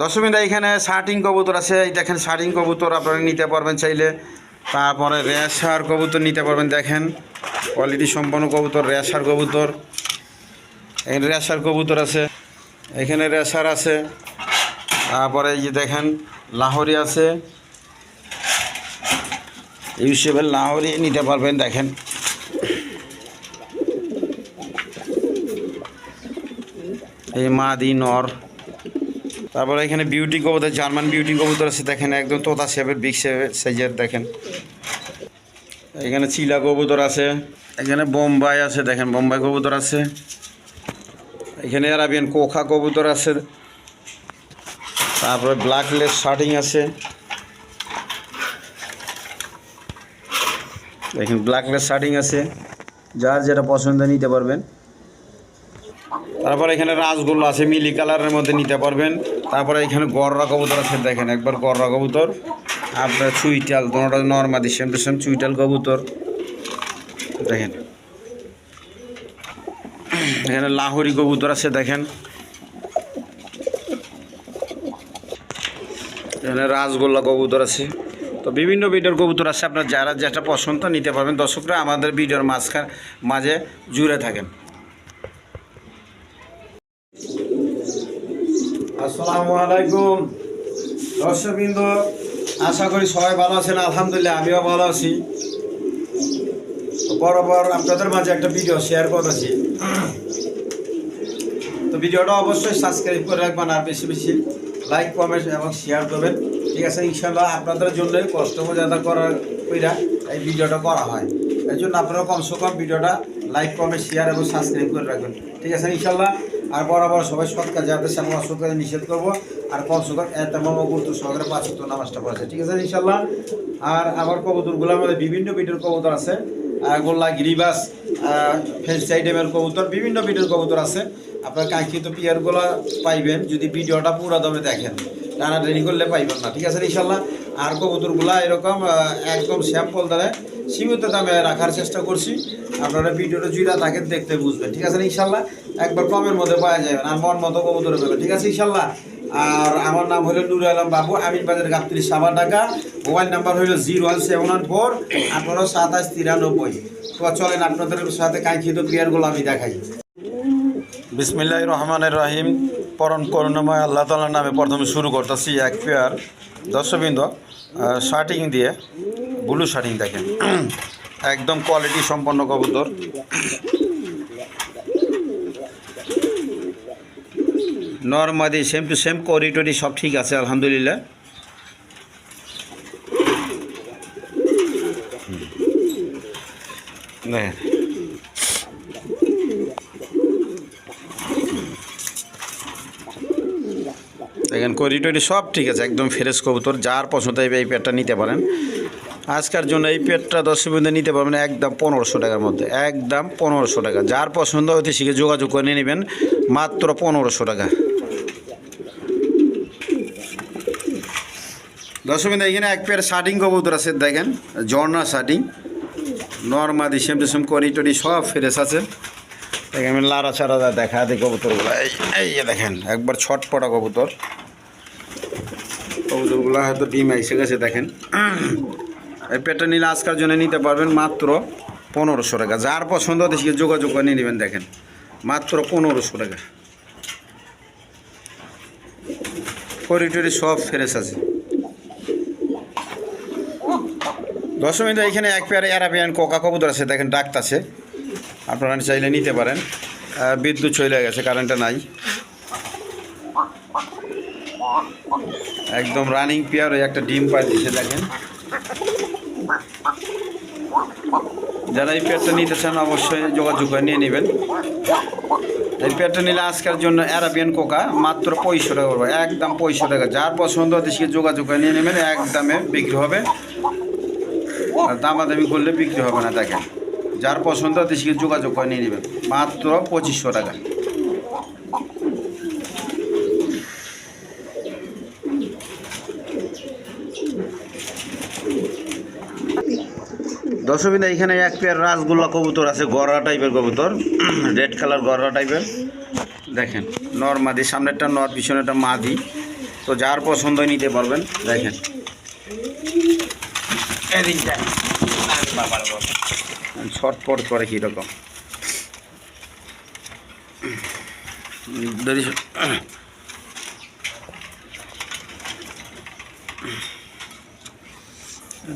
দশমিনটা এখানে শার্টিং কবুতর আছে। এই দেখেন শার্টিং কবুতর আপনারা নিতে পারবেন চাইলে। তারপরে রেশার কবুতর নিতে পারবেন, দেখেন। কোয়ালিটি সম্পন্ন কবুতর রেশার কবুতর। এখানে রেশার কবুতর আছে। এখানে রেশার আছে। তারপরে এই যে দেখেন, লাহরি আছে। ইউসেফের লাহোরি নিতে পারবেন, দেখেন। এই মাদি নর। তারপরে এখানে বিউটি কবুতর জার্মান বিউটি কবুতর আছে, দেখেন একদম তোতা শেপের বিগ শেপের সাইজের দেখেন। এখানে চিলা কবুতর আছে, এখানে বোম্বাই আছে, দেখেন বোম্বাই কবুতর আছে। এখানে আরাবিয়ান কোখা কবুতর আছে, তারপরে ব্ল্যাক লেস শার্টিং আছে। দেখেন ব্ল্যাক লেস শার্টিং আছে, যার যেটা পছন্দ নিতে পারবেন। তারপরে এখানে রাসগোল্লা আছে, মিলি কালারের মধ্যে নিতে পারবেন। তারপরে এখানে গররা কবুতর আছে, দেখেন, একবার গররা কবুতর। আপনার চুইটাল দুটা নর্মাদি সেম টু সেম চুইটাল কবুতর। দেখেন। এখানে লাহোরি কবুতর আছে, দেখেন। এখানে রাসগোল্লা কবুতর আছে। তো বিভিন্ন ভিডিওর কবুতর আছে, আপনার যারা যেটা পছন্দ নিতে পারবেন। দর্শকরা আমাদের ভিডিওর মাঝখান মাঝে জুড়ে থাকেন। আসসালামু আলাইকুম। দর্শকবৃন্দ, আশা করি সবাই ভালো আছেন, আলহামদুলিল্লাহ, আমিও ভালো আছি। বরাবর আপনাদের মাঝে একটা ভিডিও শেয়ার করতেছি। তো ভিডিওটা অবশ্যই সাবস্ক্রাইব করে রাখবেন আর বেশি বেশি লাইক কমেন্ট এবং শেয়ার করবেন। ঠিক আছে ইনশাল্লাহ আপনাদের জন্যই কষ্ট মজাদা করার কইরা এই ভিডিওটা করা হয়। এই জন্য আপনারা কমসে কম ভিডিওটা লাইক কমেন্ট শেয়ার এবং সাবস্ক্রাইব করে রাখবেন। ঠিক আছে ইনশাল্লাহ আর বরাবর সবাই সৎকার আপনার সামনে অসৎ নিষেধ করব, আর কমসে কম এত মম গুরুত্ব সহকারে পাঁচ ওয়াক্ত নামাজটা পড়েছে। ঠিক আছে ইনশাল্লাহ আর আমার কবুতরগুলো আমাদের বিভিন্ন ভিডিওর কবুতর আছে। গোল্লা, গিরিবাস ফেন্সি আইটেমের কবুতর, বিভিন্ন ভিডিওর কবুতর আছে। আপনার কাঙ্ক্ষিত পিয়ারগুলো পাইবেন, যদি ভিডিওটা পুরো দমে দেখেন। টানাটানি করলে পাইবেন না। ঠিক আছে, ইনশাল্লাহ। আর কবুতরগুলা এরকম একদম স্যাম্পল দ্বারা সীমিত দামে রাখার চেষ্টা করছি। আপনারা ভিডিওটা জুড়া তাকে দেখতে বুঝবেন। ঠিক আছে, ইনশাল্লাহ। একবার কমের মধ্যে পাওয়া যাবেন আর মন মতো কবুতর পাবেন ঠিক আছে, ইনশাল্লাহ। আর আমার নাম হলো নুর আলম বাবু, আমিন বাজার গাবতলি সাবার ঢাকা। মোবাইল নাম্বার হলো zero one seven one four আঠারো সাতাশ তিরানব্বই। তো চলেন আপনাদের সাথে কাঙ্ক্ষিত প্লেয়ারগুলো আমি দেখাই। বিসমিল্লাহ রহমানের রহিম। পরম করুণাময় আল্লাহ তালার নামে প্রথমে শুরু করতেছি এক পেয়ার। দর্শকবৃন্দ শার্টিং দিয়ে, ব্লু শার্টিং দেখেন। একদম কোয়ালিটি সম্পন্ন কবুতর। নর্মাদি সেম টু সেম করিটরি সব ঠিক আছে, আলহামদুলিল্লাহ। দেখেন। দেখেন করিটরি সব ঠিক আছে, একদম ফ্রেশ কবুতর, যার পছন্দ হবে এই পেটটা নিতে পারেন। আজকের জন্য এই পেটটা দশ বিন্দু নিতে পারবেন একদম পনেরোশো টাকার মধ্যে, একদম পনেরোশো টাকা। যার পছন্দ হতে শিখে যোগাযোগ করে নেবেন, মাত্র পনেরোশো টাকা। দশমিন এখানে এক পেয়ার শার্টিং কবুতর আছে, দেখেন, ঝর্ণা শার্টিং নর্মাদি, সেম টু সেম করিটরি সব ফ্রেশ আছে। দেখেন, আমি লাড়া ছাড়া দেখা দিই কবুতরগুলো। এই এই দেখেন, একবার ছটপটা কবুতর। কবুতরগুলো হয়তো ডিম এসে গেছে, দেখেন। এই পেটটা নিলে আজকের জন্য নিতে পারবেন মাত্র পনেরোশো টাকা। যার পছন্দ সে যোগাযোগ করে নিয়ে নেবেন, দেখেন। মাত্র পনেরোশো টাকা। করিটরি সব ফ্রেশ আছে। দশ মিনিট এখানে এক পেয়ারে অ্যারাবিয়ান কোকা কবুতর আছে, দেখেন ডাক্তার আছে আপনারা চাইলে নিতে পারেন। বিদ্যুৎ চলে গেছে কারেন্টটা নাই। একদম রানিং পেয়ার ওই একটা ডিম পাই দিছে দেখেন। যারা এই পেয়ারটা নিতে চান অবশ্যই যোগাযোগ করে নিয়ে নেবেন। এই পেয়ারটা নিলে আজকের জন্য অ্যারাবিয়ান কোকা মাত্র পঁয়ষট্টি টাকা করব একদম পঁয়ষট্টি টাকা। যার পছন্দ সে যোগাযোগ করে নিয়ে নেবেন এক দামে বিক্রি হবে। আর দামাদামি করলে বিক্রি হবে না, দেখেন। যার পছন্দ সে যোগাযোগ করে নিয়ে নেবেন, মাত্র পঁচিশশো টাকা। দশমিনা এখানে এক পেয়ার রাসগোল্লা কবুতর আছে গররা টাইপের কবুতর রেড কালার গররা টাইপের দেখেন নর মাদি সামনেরটা নর পিছনেরটা মাদি। তো যার পছন্দ নিতে পারবেন দেখেন। ছটপট করে কীরকম। যদি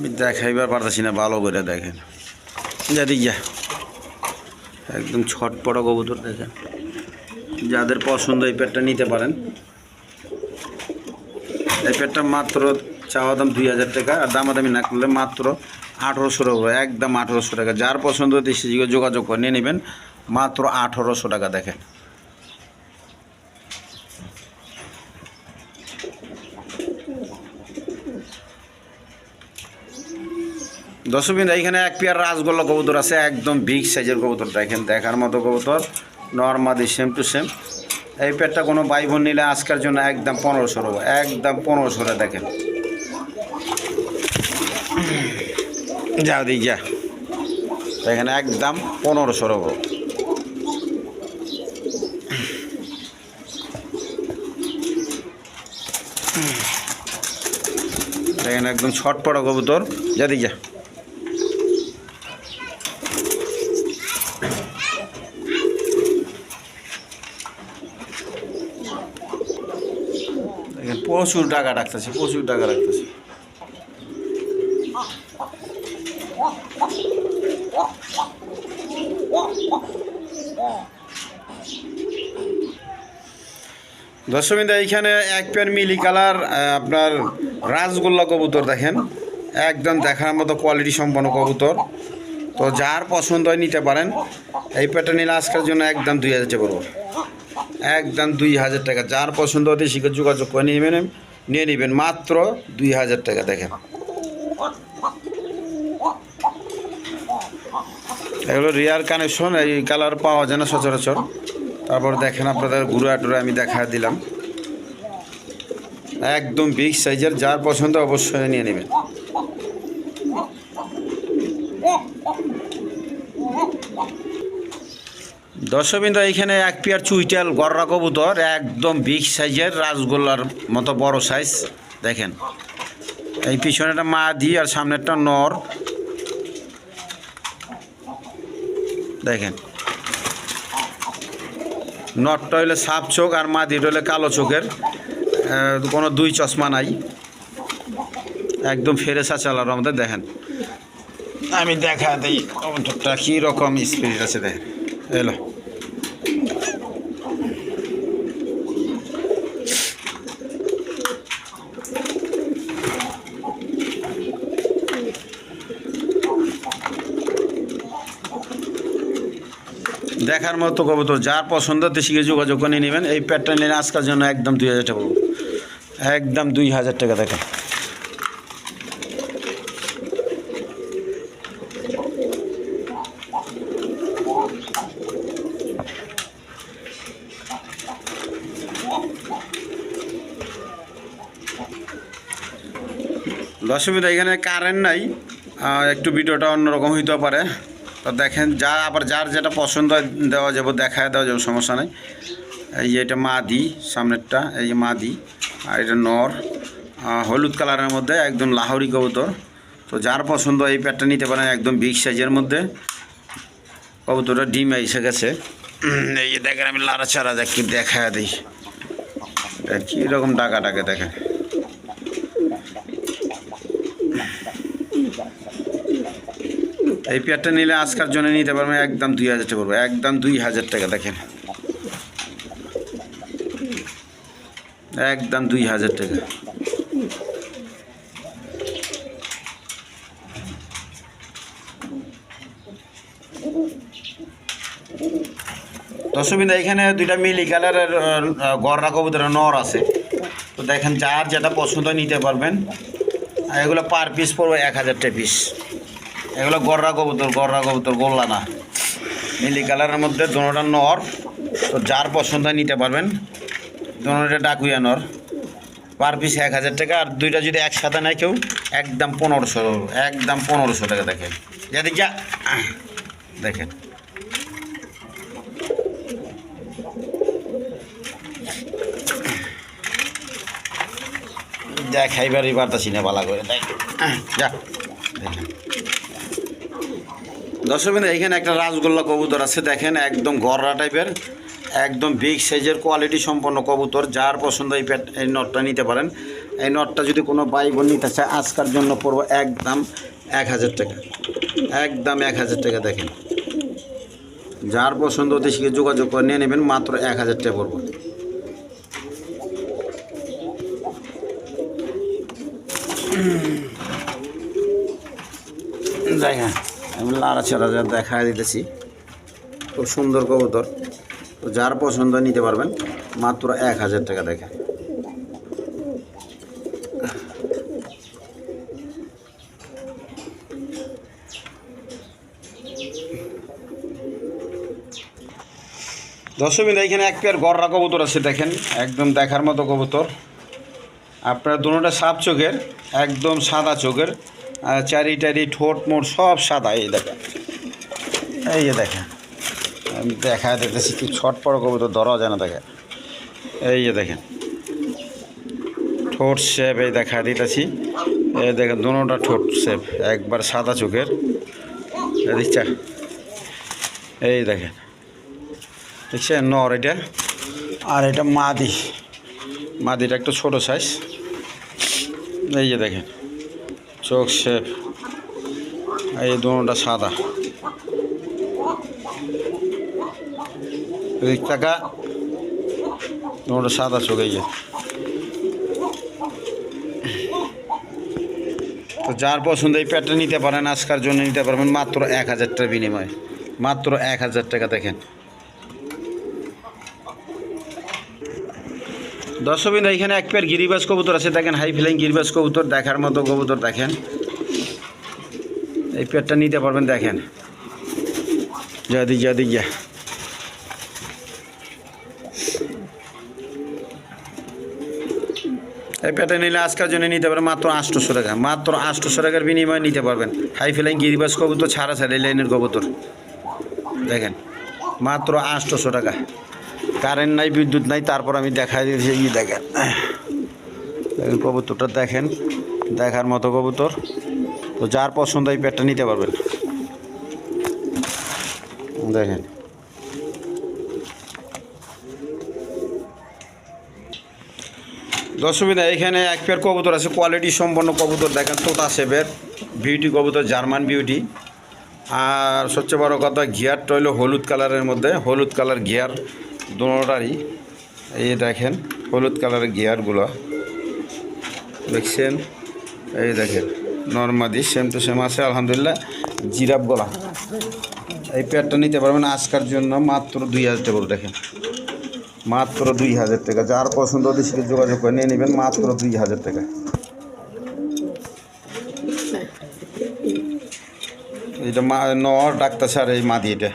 দেখাইবার পারতেছি না, ভালো করে দেখেন। যদি যা। একদম ছটপট কবুতর দেখেন। যাদের পছন্দ এই পেটটা নিতে পারেন। এই পেটটা মাত্র চাওয়া দাম দুই হাজার টাকা, আর দামাদামি না করলে মাত্র আঠেরোশো টাকা, একদম আঠেরোশো টাকা। যার পছন্দ দেশে যোগাযোগ করে নিয়ে নেবেন, মাত্র আঠেরোশো টাকা দেখেন। দশমিন, এইখানে এক পেয়ার রাসগোল্লা কবুতর আছে, একদম বিগ সাইজের কবুতর এখানে দেখার মতো কবুতর নর্মাদি সেম টু সেম এই পেয়ারটা কোনো ভাই বোন নিলে আজকের জন্য একদম পনেরোশো টাকা একদম পনেরোশো টাকা দেখেন। যাও দিক যা। এখানে একদম পনেরোশো টাকা দেখেন একদম ছটপটা কবুতর। যা দিক যা দেখেন প্রচুর টাকা রাখতেছে, প্রচুর টাকা রাখতেছে। দর্শকবিন্দা এইখানে এক পেয়ার মিলি কালার আপনার রাসগোল্লা কবুতর দেখেন। একদম দেখার মতো কোয়ালিটি সম্পন্ন কবুতর। তো যার পছন্দ হয় নিতে পারেন। এই পেয়ারটা নিলে আজকের জন্য একদম দুই হাজার টাকা একদম দুই হাজার টাকা। যার পছন্দ হতে শিখে যোগাযোগ করে নেবেন, নিয়ে নেবেন মাত্র দুই হাজার টাকা, দেখেন। এগুলো রিয়ার কানেকশন এই কালার পাওয়া যায় না সচরাচর। তারপর দেখেন আপনাদের ঘুরা টুরা আমি দেখা দিলাম। একদম বিগ সাইজের যার পছন্দ অবশ্যই নিয়ে নেবেন। দর্শকবৃন্দ এইখানে এক পেয়ার চুইটাল, গররা কবুতর, একদম বিগ সাইজের রাসগোল্লার মতো বড় সাইজ দেখেন। এই পিছনেটা মা দি আর সামনেরটা নর। দেখেন। নটটা হইলে সাপ চোখ আর মাদির হইলে কালো চোখের কোনো দুই চশমা নাই। একদম ফেরেসা চালার আমাদের দেখেন। আমি দেখা দিই কী রকম স্পিরিট আছে, দেখেন। এলো দেখার মতো কবুতর, যার পছন্দ দেশিকে যোগাযোগ করে নিয়ে নেবেন। এই প্যাডটা নিলে আজকের জন্য একদম দুই হাজার টাকা। একদম দুই হাজার টাকা দেখেন অসুবিধা, এখানে কারেন্ট নাই। একটু ভিডিওটা অন্যরকম হইতে পারে। তো দেখেন, যা আবার যার যেটা পছন্দ দেওয়া যাবে, দেখায় দেওয়া যাবে, সমস্যা নেই। এই এটা মাদি, সামনেরটা, এই যে মাদি, আর এটা নর হলুদ কালারের মধ্যে, একদম লাহোরি কবুতর। তো যার পছন্দ এই প্যাডটা নিতে পারেন একদম বিগ সাইজের মধ্যে। কবুতরটা ডিম এসে গেছে। এই যে দেখেন, আমি লাড়া চারা একটু দেখায় দিই। কীরকম টাকা টাকা দেখেন। এই পেয়ারটা নিলে আজকার জন্য নিতে পারবেন একদম দুই হাজার টাকা পড়বে একদম দুই হাজার টাকা, দেখেন। একদম দুই হাজার টাকা। দর্শকবিন্দা, এখানে দুইটা মিলি কালারের গররা কবুতরের নর আছে। তো দেখেন, যার যেটা পছন্দ নিতে পারবেন। আর এগুলো পার পিস পড়বে এক হাজার টাকা পিস এগুলো গররা কবুতর গররা কবুতর গোল্লা না নীলি কালারের মধ্যে দোনোটা নর। তো যার পছন্দ নিতে পারবেন। দোনোটা ডাকুয়া নর। পার পিস এক হাজার টাকা। আর দুইটা যদি একসাথে নেয় কেউ, একদম পনেরোশো একদম পনেরোশো টাকা দেখেন। যাতে যা দেখেন। দেখাইবারই পারতাছি না ভালো করে। দেখ। যা। দর্শক এইখানে একটা রাজগোল্লা কবুতর আছে, দেখেন, একদম গররা টাইপের, একদম বিগ সাইজের কোয়ালিটি সম্পন্ন কবুতর, যার পছন্দ এই প্যাট এই নটটা নিতে পারেন। এই নটটা যদি কোনো ভাই বোন নিতে চায়, আজকার জন্য পড়ব একদম এক হাজার টাকা। একদম এক হাজার টাকা, দেখেন। যার পছন্দ ওদের সঙ্গে যোগাযোগ করে নিয়ে নেবেন, মাত্র এক হাজার টাকা পড়ব। দেখেন আমি লাড়াচাড়া যা দেখা দিতেছি। খুব সুন্দর কবুতর। তো যার পছন্দ নিতে পারবেন মাত্র এক হাজার টাকা দর্শক বিন্দু, এখানে এক পেয়ার গররা কবুতর আছে দেখেন। একদম দেখার মতো কবুতর। আপনার দুটোটা সাপ চোখের, একদম সাদা চোখের চারি টারি ঠোঁট মোট সব সাদা, এই দেখেন। এই যে দেখেন, আমি দেখা দিতেছি, কি ছটপট কবুতর ধরা যায় না দেখেন। এই যে দেখেন, ঠোঁট শেপ এই দেখা দিতেছি। এই দেখেন, দুটোটা ঠোঁট শেপ, একবার সাদা চোখের। দিচ্ছা, এই দেখেন। দেখছেন নর এটা? আর এটা মাদি। মাদিটা একটু ছোটো সাইজ এই যে দেখেন, চোখ শেপ এই দুটা সাদা। এদিক টাকা দুটা সাদা চোখ, এই যে। তো যার পছন্দ এই প্যাটটা নিতে পারেন, আজকার জন্য নিতে পারবেন মাত্র এক হাজার টাকার বিনিময়ে। মাত্র এক হাজার টাকা দেখেন। দর্শকবিন্দু, এখানে এক পেয়ার গিরিবাজ কবুতর আছে, দেখেন হাই ফ্লাইং গিরিবাজ কবুতর, দেখার মতো কবুতর দেখেন। এই পেয়ারটা নিতে পারবেন, দেখেন। যাদি যাদি যা এই পেয়ারটা নিলে আজকের জন্য নিতে পারবেন মাত্র আটশোশো টাকা, মাত্র আটশোশো টাকার বিনিময়ে নিতে পারবেন। হাই ফ্লাইং গিরিবাজ কবুতর, ছাড়া ছাড়া এই লাইনের কবুতর। দেখেন, মাত্র আটশোশো টাকা। কারেন্ট নাই, বিদ্যুৎ নাই, তারপর আমি দেখাই দিয়েছি ই দেখেন। দেখেন কবুতরটা দেখেন, দেখার মতো কবুতর। তো যার পছন্দ এই পেটটা নিতে পারবেন। দেখেন। দর্শবিদা এখানে এক পেয়ার কবুতর আছে কোয়ালিটি সম্পন্ন কবুতর দেখেন, তোতা সেবের বিউটি কবুতর জার্মান বিউটি আর সবচেয়ে বড় কথা গিয়ারটা হলো হলুদ কালারের মধ্যে, হলুদ কালার গিয়ার দুটারই। এই দেখেন, হলুদ কালারের গিয়ারগুলো। দেখছেন? এই দেখেন, নর্মাদি সেম টু সেম আছে, আলহামদুলিল্লাহ জিরাপ গলা এই পেয়ারটা নিতে পারবেন আজকার জন্য মাত্র দুই হাজার টাকা দেখেন। মাত্র দুই হাজার টাকা। যার পছন্দ সাথে যোগাযোগ করে নিয়ে নেবেন, মাত্র দুই হাজার টাকা। এটা মা নর ডাক্তার স্যার, এই মাদি এটা।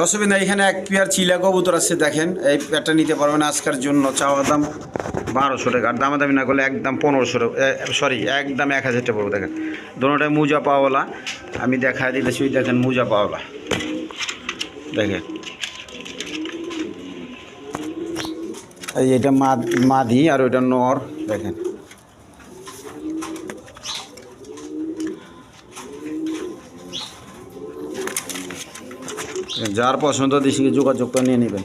দর্শকবিন্দু এখানে এক পেয়ার চিলা কবুতর আছে, দেখেন। এই পেয়ারটা নিতে পারবেন আজকের জন্য, চাওয়া দাম বারোশো টাকা। আর দামাদামি না করলে একদম পনেরোশো টাকা সরি একদম এক হাজার টাকা পড়ব, দেখেন। দোনোটাই মুজা পাওয়ালা, আমি দেখা দিতেছি, ওই দেখেন মুজা পাওয়ালা। দেখেন। এই এটা মাদি আর ওইটা নর, দেখেন। যার পছন্দ দিশিকে যোগাযোগ করে নিয়ে নেবেন।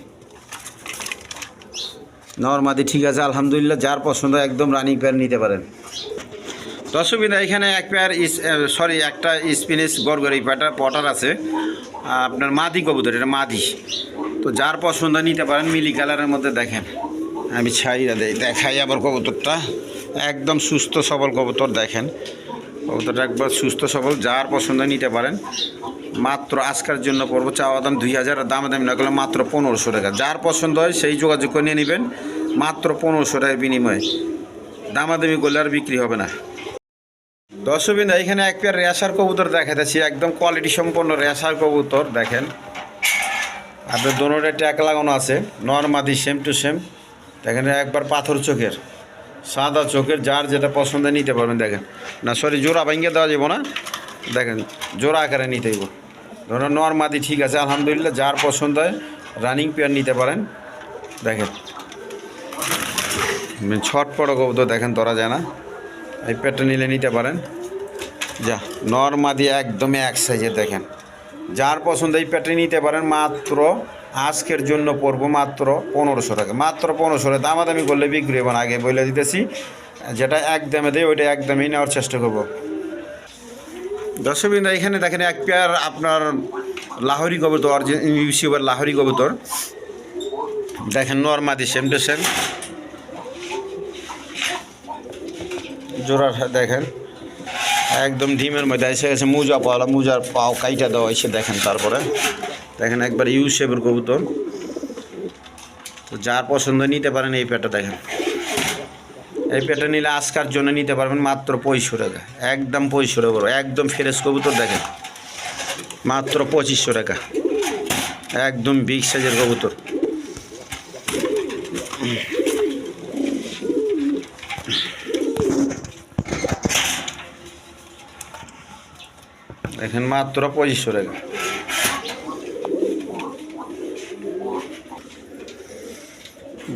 নর্মাদি ঠিক আছে, আলহামদুলিল্লাহ, যার পছন্দ একদম রানিং পেয়ার নিতে পারেন। দর্শকবিন্দা, এখানে এক পেয়ার সরি একটা স্পিনিশ গড়গড়ি প্যাটার পটার আছে। আপনার মাদি কবুতর, এটা মাদি। তো যার পছন্দ নিতে পারেন, মিলি কালারের মধ্যে দেখেন। আমি ছাইরা দেই, দেখাই আবার কবুতরটা। একদম সুস্থ সবল কবুতর দেখেন। কবুতরটা একবার সুস্থ সবল যার পছন্দ নিতে পারেন। মাত্র আজকের জন্য পড়ব চাওয়া দাম দুই হাজার আর দামে দামি না করলে মাত্র পনেরোশো টাকা। যার পছন্দ হয় সেই যোগাযোগ করে নিয়ে নেবেন, মাত্র পনেরোশো টাকার বিনিময়ে। দামাদামি করলে আর বিক্রি হবে না। দর্শকবিন্দু, এখানে এক পেয়ার রেশার কবুতর দেখাতেছি একদম কোয়ালিটি সম্পন্ন রেশার কবুতর, দেখেন। আপনার দোনোটা ট্যাক লাগানো আছে। নর্মাদি সেম টু সেম দেখেন, একবার পাথর চোখের। সাদা চোখের যার যেটা পছন্দ নিতে পারবেন, দেখেন। না সরি জোড়া ভাঙ্গে দেওয়া যাব না। দেখেন, জোড়া আকারে নিতে হইব। ধরুন নর্মাদি ঠিক আছে, আলহামদুলিল্লাহ, যার পছন্দ হয় রানিং পেয়ার নিতে পারেন। দেখেন। ছটপট কবুতর দেখেন, ধরা যায় না। এই পেটটা নিলে নিতে পারেন। যা নর্মাদি একদমই এক সাইজে দেখেন। যার পছন্দ, এই প্যাটে নিতে পারেন মাত্র আজকের জন্য পড়ব মাত্র পনেরোশো টাকা। মাত্র পনেরোশো টাকা। দামাদামি করলে বিক্রি না, আগে বলে দিতেছি। যেটা এক দামে দেয় ওইটা এক দামেই নেওয়ার চেষ্টা করব। দর্শকবৃন্দ এখানে দেখেন এক পেয়ার আপনার লাহোরি কবুতর ইউসিউবার লাহোরি কবুতর। দেখেন নর্মাদি সেম টু সেম জোড়া দেখেন, একদম ডিমের মধ্যে এসে গেছে, মুজা পাওয়া মুজার পাও কাইটা দেওয়া হয়েছে, দেখেন তারপরে। দেখেন একবার ইউ শেপের কবুতর। তো যার পছন্দ নিতে পারেন এই পেটা দেখেন। এই পেটা নিলে আজকার জন্য নিতে পারবেন মাত্র পঁয়ষট্টি টাকা। একদম পঁয়ষট্টি বড় একদম ফ্রেশ কবুতর দেখেন। মাত্র পঁচিশশো টাকা। একদম বিগ সাইজের কবুতর। দেখেন মাত্র পঁচিশশো টাকা।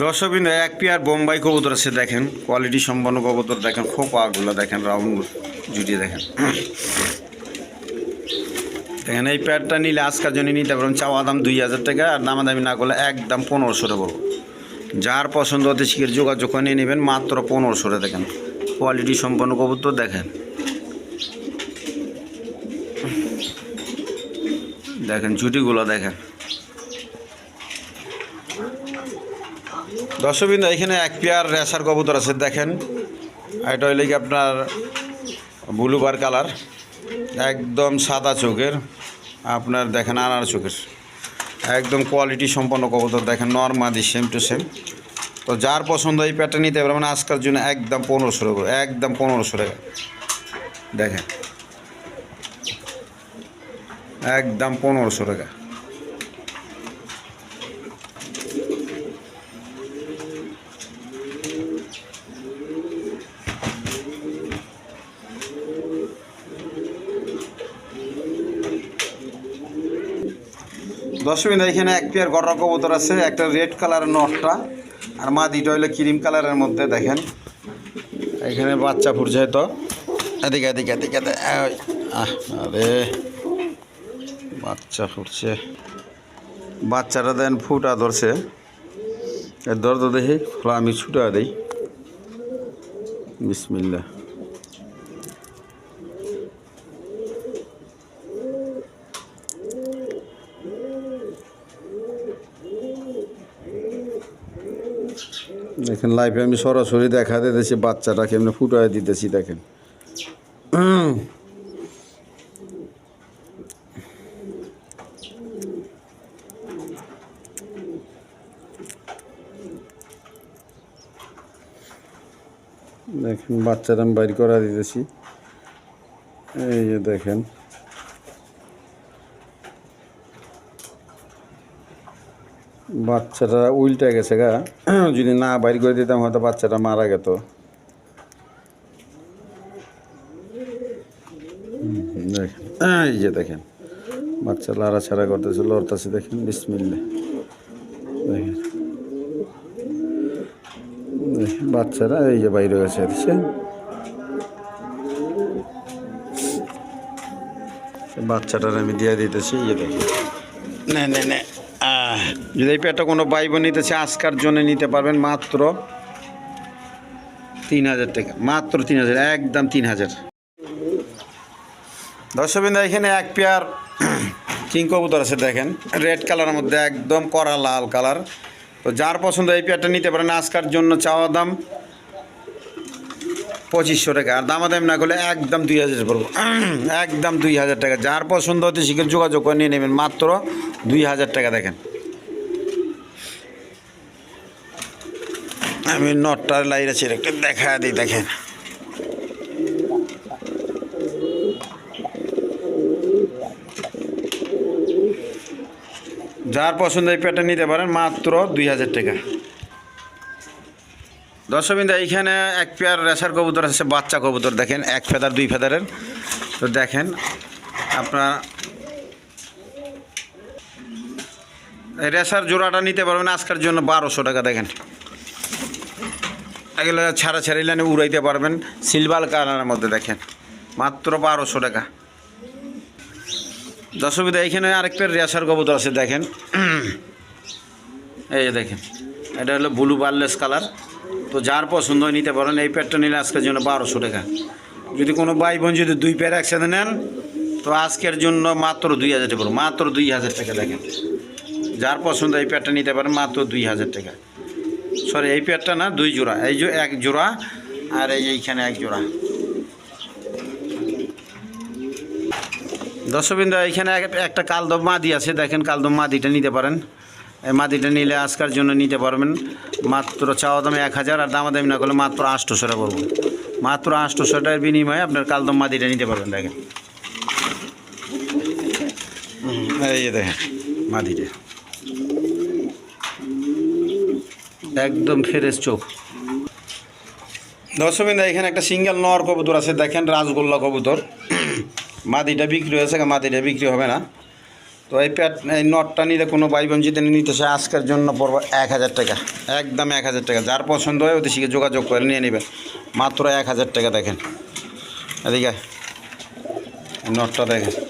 দর্শকবৃন্দ, এক পেয়ার বোম্বাই কবুতর আছে দেখেন কোয়ালিটি সম্পন্ন কবুতর দেখেন, খোপাগুলো দেখেন, রাউন্ড জুটিয়ে দেখেন। দেখেন, এই প্যাডটা নিলে আজকার জন্য নিতে পারবেন, চাওয়া দাম দুই হাজার টাকা, আর দামাদামি না করলে একদম পনেরোশো টাকা পড়ব যার পছন্দ হতে শিখের যোগাযোগ নিয়ে নেবেন, মাত্র পনেরোশো টাকা দেখেন। কোয়ালিটি সম্পন্ন কবুতর দেখেন। দেখেন, জুটিগুলো দেখেন। দর্শকবৃন্দ, এখানে এক পেয়ার রেসার কবুতর আছে, দেখেন। এটা হইলে কি আপনার ব্লু বার কালার? একদম সাদা চোখের, আপনার দেখেন আনার চোখের। একদম কোয়ালিটি সম্পন্ন কবুতর, দেখেন নর্মাদি সেম টু সেম তো যার পছন্দ এই প্যাটার্ন নিতে পারবেন আজকের জন্য একদম পনেরোশো টাকা একদম পনেরোশো টাকা। দেখেন। একদম পনেরোশো টাকা। দশমিন এখানে এক পেয়ার গড়া কবুতর আছে, একটা রেড কালারের নটটা, আর মা দুইটা হইল ক্রিম কালারের মধ্যে, দেখেন। এখানে বাচ্চা ফুটছে তো। এদিকে এদিকে এদিকে আরে, বাচ্চা ফুটছে বাচ্চাটা দেন ফুটা ধরছে। এর দর্দ দেখি খোলা আমি ছুটা দিই। বিসমিল্লা দেখেন লাইফে আমি সরাসরি দেখা দিতেছি, বাচ্চাটাকে এমনি ফুটায় দিতেছি, দেখেন। দেখেন, বাচ্চাটা আমি বাইর করা দিতেছি। এই যে দেখেন। বাচ্চাটা উল্টে গেছে গা। যদি না বাইর করে দিতাম, হয়তো বাচ্চাটা মারা দেখেন এই যে দেখেন, বাচ্চা লাড়াছাড়া করতেছে, লড়তেছে, দেখেন বিসমিল্লা দেখেন বাচ্চারা এই যে বাইরে গেছে, দেখছেন? বাচ্চাটার আমি দিয়ে দিতেছি ইয়ে দেখেন। নে নে নে। যদি এই পেটটা কোনো ভাই বোন নিতেছে, আজকার জন্য নিতে পারবেন মাত্র তিন হাজার টাকা। মাত্র তিন হাজার, একদম তিন হাজার। দর্শকবৃন্দ, এখানে এক পেয়ার কিং কবুতর আছে দেখেন। রেড কালারের মধ্যে একদম কড়া লাল কালার তো যার পছন্দ এই পেয়ারটা নিতে পারেন, আজকার জন্য চাওয়া দাম পঁচিশশো টাকা। আর দামাদাম না করলে একদম দুই হাজার পড়ব। একদম দুই হাজার টাকা। যার পছন্দ হতে শীঘ্র যোগাযোগ করে নিয়ে নেবেন। মাত্র দুই হাজার টাকা দেখেন। আমি নটটার লাইট আছে একটু দেখা দিই, দেখেন। যার পছন্দ এই প্যাটার্ন নিতে পারেন, মাত্র দুই হাজার টাকা। দর্শকবিন্দু, এইখানে এক পেয়ার রেশার কবুতর আছে, বাচ্চা কবুতর, দেখেন, এক ফেদার, দুই ফেদারের। তো দেখেন, আপনার রেশার জোড়াটা নিতে পারবেন, আজকের জন্য বারোশো টাকা, দেখেন। এগুলো ছাড়া ছাড়া লাইনে উড়াইতে পারবেন। সিলভার কালারের মধ্যে দেখেন, মাত্র বারোশো টাকা। দর্শকবিন্দু এখানে আরেক পেয়ার রেশার কবুতর আছে, দেখেন। এই যে দেখেন, এটা হলো ব্লু বার্লেস কালার। তো যার পছন্দ নিতে পারেন, এই প্যাডটা নিলে আজকের জন্য বারোশো টাকা। যদি কোনো ভাই বোন যদি দুই প্যাড একসাথে নেন, তো আজকের জন্য মাত্র দুই হাজার টাকা। মাত্র দুই হাজার টাকা, দেখেন। যার পছন্দ এই প্যাডটা নিতে পারেন, মাত্র দুই হাজার টাকা। সরি, এই প্যাডটা না, দুই জোড়া। এই যে এক জোড়া আর এই এইখানে এক জোড়া। দর্শকবৃন্দ, এইখানে এক- একটা কালদম মাদি আছে, দেখেন কালদম মাদিটা নিতে পারেন। এই মাদিটা নিলে আজকার জন্য নিতে পারবেন। মাত্র চাওয়া দামে এক হাজার, আর দামাদামি না করলে মাত্র আটশোশো টাকা মাত্র আটশোশো বিনিময়ে আপনার কালদম মাদিটা নিতে পারবেন, দেখেন। এই দেখেন মাদিটা। একদম ফ্রেশ চোখ। দর্শকবৃন্দ, এখানে একটা সিঙ্গেল নর কবুতর আছে, দেখেন রাজগোল্লা কবুতর। মাদিটা বিক্রি হয়েছে মাদিটা বিক্রি হবে না। তো এই প্যাট এই নটটা নিলে কোনো ভাই বোন যদি নিতে চায়, আজকের জন্য পড়ব এক হাজার টাকা। একদম এক হাজার টাকা। যার পছন্দ হয় ওদের সঙ্গে যোগাযোগ করে নিয়ে নেবেন মাত্র এক হাজার টাকা দেখেন। এদিকে নটটা দেখেন।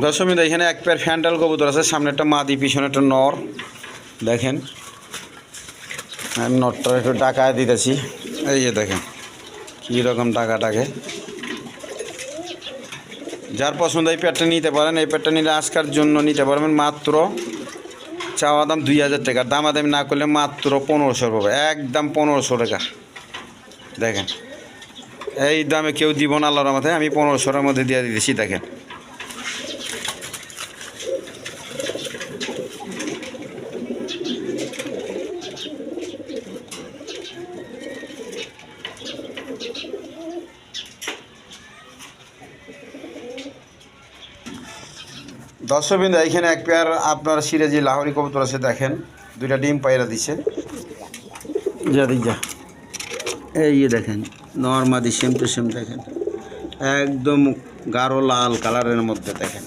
দশমী এখানে এক পেয়ার ফ্যান্টাল কবুতর আছে সামনে একটা মাদি পিছনে একটা নর। দেখেন। নটটা একটু ডাকায় দিতেছি। এই যে দেখেন, কী রকম টাকা টাকে যার পছন্দ এই প্যাডটা নিতে পারেন, এই প্যাডটা নিলে আজকার জন্য নিতে পারবেন মাত্র চাওয়া দাম দুই হাজার টাকা। দামাদামি না করলে মাত্র পনেরোশো পাবে একদম পনেরোশো টাকা। দেখেন, এই দামে কেউ দিব না আল্লাহর মাথায় আমি পনেরোশোর মধ্যে দিয়ে দিতেছি, দেখেন। দর্শকবৃন্দ এইখানে এক পেয়ার আপনার সিরাজি লাহোরি কবুতর আছে দেখেন। দুইটা ডিম পায়রা দিছে। যা যা। এই দেখেন নর্মাদি সেম টু সেম দেখেন। একদম গাঢ় লাল কালারের মধ্যে দেখেন।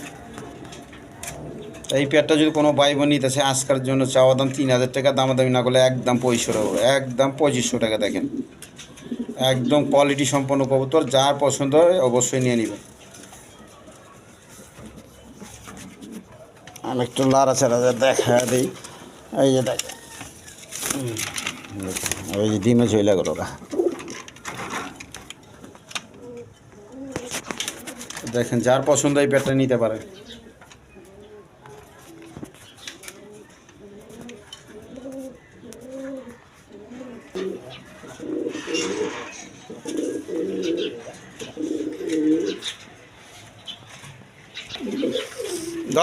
এই পেয়ারটা যদি কোনো ভাই বোন নিতেছে আজকার জন্য চাওয়া দাম তিন হাজার টাকা দামাদামি না করলে একদম পঁয়ষট্টি একদম পঁচিশশো টাকা দেখেন। একদম কোয়ালিটি সম্পন্ন কবুতর যার পছন্দ হয় অবশ্যই নিয়ে নেবেন আমি একটু লাড়াচাড়া দেখা দিই। এই যে দেখ। ওই যে ডিমে চলে গেল দেখেন, যার পছন্দ এই পেটটা নিতে পারে।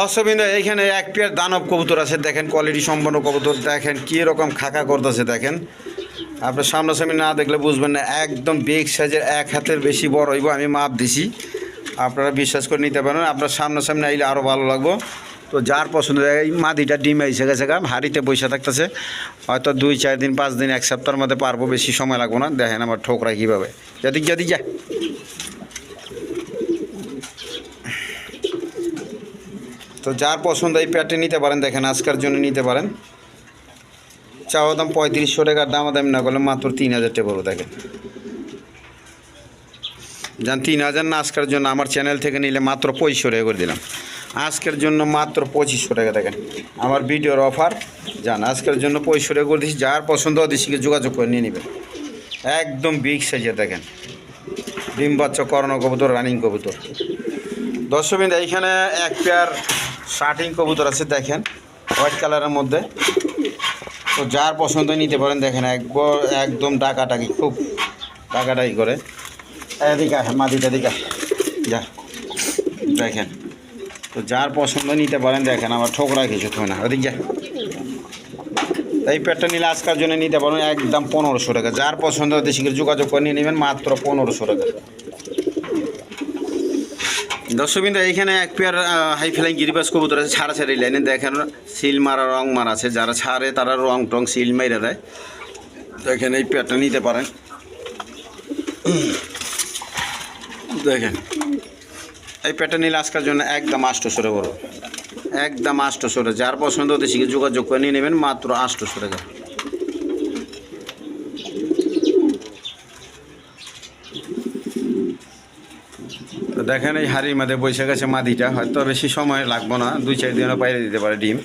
দর্শকবৃন্দ, এইখানে এক পেয়ার দানব কবুতর আছে, দেখেন কোয়ালিটি সম্পন্ন কবুতর, দেখেন কী রকম খাকা করতেছে, দেখেন। আপনার সামনাসামনি না দেখলে বুঝবেন না, একদম বিগ সাইজের এক হাতের বেশি বড় হইব, আমি মাপ দিছি। আপনারা বিশ্বাস করে নিতে পারেন, আপনার সামনাসামনি আইলে আরও ভালো লাগবো। তো যার পছন্দ, এই মাদিটা ডিম আইসে গেছে গা, হাড়িতে বসে থাকতেছে। হয়তো দুই, চার দিন, পাঁচ দিন, এক সপ্তাহের মধ্যে পারব, বেশি সময় লাগবো না। দেখেন আমার ঠোকরা কীভাবে। যাদিক যাদিক যা। তো যার পছন্দ এই প্যাডটি নিতে পারেন, দেখেন আজকের জন্য নিতে পারেন। চাওয়া দাম পঁয়ত্রিশশো টাকার দাম দাম না করলে মাত্র তিন হাজার টাকা পড়বে, দেখেন। যান, তিন হাজার না, আজকের জন্য আমার চ্যানেল থেকে নিলে মাত্র পঁচিশশো টাকা করে দিলাম। আজকের জন্য মাত্র পঁচিশশো টাকা, দেখেন। আমার ভিডিওর অফার, যান, আজকের জন্য পঁচিশশো টাকা করে দিচ্ছি যার পছন্দ সঙ্গে যোগাযোগ করে নিয়ে নেবেন। একদম বিগ সাইজে দেখেন। ডিম বাচ্চা করোনা কবুতর, রানিং কবুতর। দর্শকবিন্দু এইখানে এক পেয়ার শার্টিং কবুতর আছে, দেখেন। হোয়াইট কালারের মধ্যে। তো যার পছন্দ নিতে পারেন, দেখেন, একবার একদম ডাকাটাকি খুব ডাকাটাকি করে। এদিকে মাটিটা দিকে যা, দেখেন। তো যার পছন্দ নিতে পারেন, দেখেন, আমার ঠোকরা কিছু থয় না। ওদিক যা। এই পেটটা নিলে আজকার জন্য নিতে পারেন, একদম পনেরোশো টাকা। যার পছন্দ ওদের সঙ্গে যোগাযোগ করে নিয়ে নেবেন, মাত্র পনেরোশো টাকা। দর্শকবিন্দু, এইখানে এক পেয়ার হাই ফ্লাইং গিরিবাস কবুতর আছে, ছাড়া ছাড়ি লাইনে দেখেন, সিল মারা, রং মারা আছে, যারা ছাড়ে তারা রং টং সিল মাইরা দেয়। দেখেন, এই পেয়ারটা নিতে পারেন। দেখেন, এই পেয়ারটা নিলে আজকের জন্য একদম আষ্ট সরে বড় একদম আষ্ট সরে যার পছন্দ হতে শিখে যোগাযোগ করে নিয়ে নেবেন, মাত্র আষ্ট সরে তো দেখেন এই হাড়ির মধ্যে বৈশাখ আছে মাদিটা, হয়তো বেশি সময় লাগবো না, দুই চার দিনও বাইরে দিতে পারে ডিম।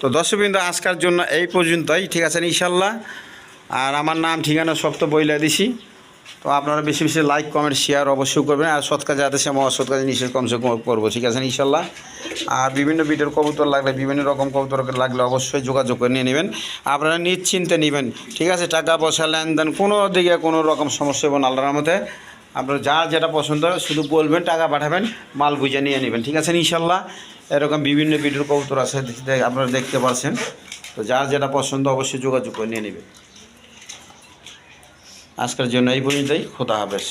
তো দর্শকবৃন্দ, আজকের জন্য এই পর্যন্তই, ঠিক আছে ইনশাল্লাহ। আর আমার নাম, ঠিকানা সব তো বইলে দিছি। তো আপনারা বেশি বেশি লাইক, কমেন্ট, শেয়ার অবশ্যই করবেন। আর সৎ কাজে আদেশে আমার অসৎ কাজে নিষেধ কমসে কম করব, ঠিক আছে ইনশাল্লাহ। আর বিভিন্ন ভিডিওর কবুতর লাগলে, বিভিন্ন রকম কবুতর লাগলে অবশ্যই যোগাযোগ করে নিয়ে নেবেন। আপনারা নিশ্চিন্তে নেবেন, ঠিক আছে? টাকা পয়সা, লেনদেন, কোনো দিকে কোনো রকম সমস্যা না, আল্লাহর মতে আপনার যার যেটা পছন্দ হবে শুধু বলবেন, টাকা পাঠাবেন, মাল বুঝে নিয়ে নেবেন, ঠিক আছে? ইনশাল্লাহ এরকম বিভিন্ন ভিডিওর কবুতর আছে আপনারা দেখতে পাচ্ছেন তো যার যেটা পছন্দ অবশ্যই যোগাযোগ করে নিয়ে নেবেন আজকের জন্য এই পর্যন্তই, খোদা হাফেজ।